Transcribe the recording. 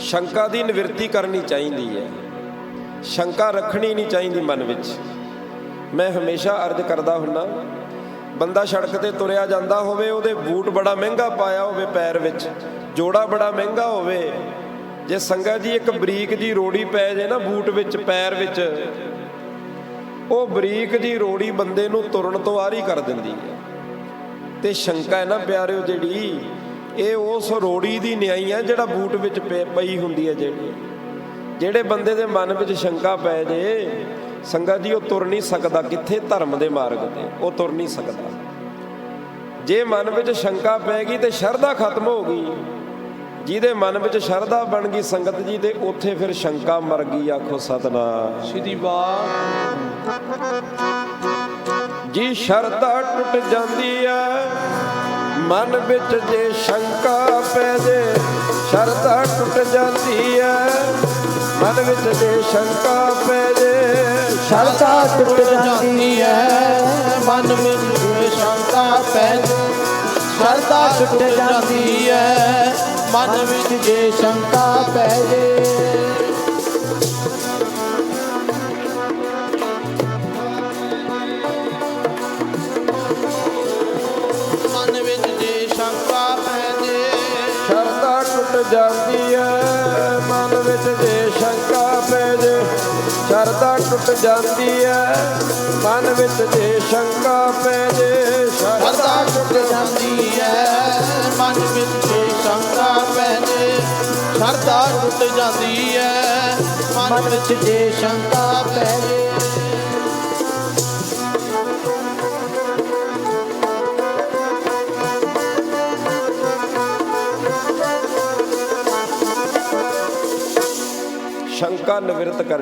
ਸ਼ੰਕਾ ਦੀ ਨਿਵਰਤੀ ਕਰਨੀ ਚਾਹੀਦੀ ਹੈ। ਸ਼ੰਕਾ ਰੱਖਣੀ ਨਹੀਂ ਚਾਹੀਦੀ ਮਨ ਵਿੱਚ। ਮੈਂ ਹਮੇਸ਼ਾ ਅਰਜ਼ ਕਰਦਾ ਹੁੰਨਾ ਬੰਦਾ ਸੜਕ ਤੇ ਤੁਰਿਆ ਜਾਂਦਾ ਹੋਵੇ, ਉਹਦੇ ਬੂਟ ਬੜਾ ਮਹਿੰਗਾ ਪਾਇਆ ਹੋਵੇ ਪੈਰ ਵਿੱਚ, ਜੋੜਾ ਬੜਾ ਮਹਿੰਗਾ ਹੋਵੇ, ਜੇ ਸੰਗਤ ਜੀ ਇੱਕ ਬਰੀਕ ਜੀ ਰੋੜੀ ਪੈ ਜੇ ਨਾ ਬੂਟ ਵਿੱਚ, ਪੈਰ ਵਿੱਚ, ਉਹ ਬਰੀਕ ਜੀ ਰੋੜੀ ਬੰਦੇ ਨੂੰ ਤੁਰਨ ਤੋਂ ਆਰੀ ਕਰ ਦਿੰਦੀ ਹੈ। ਤੇ ਸ਼ੰਕਾ ਹੈ ਨਾ ਪਿਆਰਿਓ ਜਿਹੜੀ ਇਹ ਉਸ ਰੋੜੀ ਦੀ ਨਿਆਈ ਹੈ ਜਿਹੜਾ ਬੂਟ ਵਿੱਚ ਪਈ ਹੁੰਦੀ ਹੈ ਜਿਹੜੀ। ਜਿਹੜੇ ਬੰਦੇ ਦੇ ਮਨ ਵਿੱਚ ਸ਼ੰਕਾ ਪੈ ਜੇ ਸੰਗਤ ਜੀ ਉਹ ਤੁਰ ਨਹੀਂ ਸਕਦਾ ਕਿੱਥੇ ਧਰਮ ਦੇ ਮਾਰਗ ਤੇ। ਉਹ ਤੁਰ ਨਹੀਂ ਸਕਦਾ। ਜੇ ਮਨ ਵਿੱਚ ਸ਼ੰਕਾ ਪੈ ਗਈ ਤੇ ਸ਼ਰਧਾ ਖਤਮ ਹੋ ਗਈ। ਜਿਹਦੇ ਮਨ ਵਿੱਚ ਸ਼ਰਧਾ ਬਣ ਗਈ ਸੰਗਤ ਜੀ ਤੇ ਉੱਥੇ ਫਿਰ ਸ਼ੰਕਾ ਮਰ ਗਈ ਆਖੋ ਸਤਨਾਮ। ਸਿੱਧੀ ਬਾਤ। ਜੀ ਸ਼ਰਧਾ ਟੁੱਟ ਜਾਂਦੀ ਐ ਮਨ ਵਿੱਚ ਜੇ ਸ਼ੰਕਾ ਪੈ ਜੇ ਸ਼ਰਧਾ ਟੁੱਟ ਜਾਂਦੀ ਐ। ਮਨ ਵਿੱਚ ਜੇ ਸ਼ੰਕਾ ਪੈ ਜੇ ਸ਼ਰਧਾ ਟੁੱਟ ਜਾਂਦੀ ਹੈ ਮਨ ਵਿੱਚ ਜੇ ਸ਼ੰਕਾ ਪੈ ਸ਼ਰਧਾ ਟੁੱਟ ਜਾਂਦੀ ਹੈ ਮਨ ਵਿੱਚ ਜੇ ਸ਼ੰਕਾ ਪੈ ਜੇ ਮਨ ਵਿੱਚ ਜੇ ਸ਼ੰਕਾ ਪੈ ਜੇ। ਸ਼ਰਧਾ ਟੁੱਟ ਜਾਂਦੀ ਐ ਮਨ ਵਿੱਚ ਜੇ ਸ਼ੰਕਾ ਪੈ ਜੇ। ਸ਼ਰਧਾ ਟੁੱਟ ਜਾਂਦੀ ਐ ਮਨ ਵਿੱਚ ਜੇ ਸ਼ੰਕਾ ਪੈ ਜੇ। ਸ਼ਰਧਾ ਟੁੱਟ ਜਾਂਦੀ ਹੈ ਮਨ ਵਿੱਚ ਜੇ ਸ਼ੰਕਾ ਪੈ ਜੇ। ਸ਼ਰਧਾ ਟੁੱਟ ਜਾਂਦੀ ਹੈ ਮਨ ਵਿੱਚ ਜੇ ਸ਼ੰਕਾ ਪੈ ਜੇ। ਸ਼ੰਕਾ ਨਿਵਰਤ ਕਰ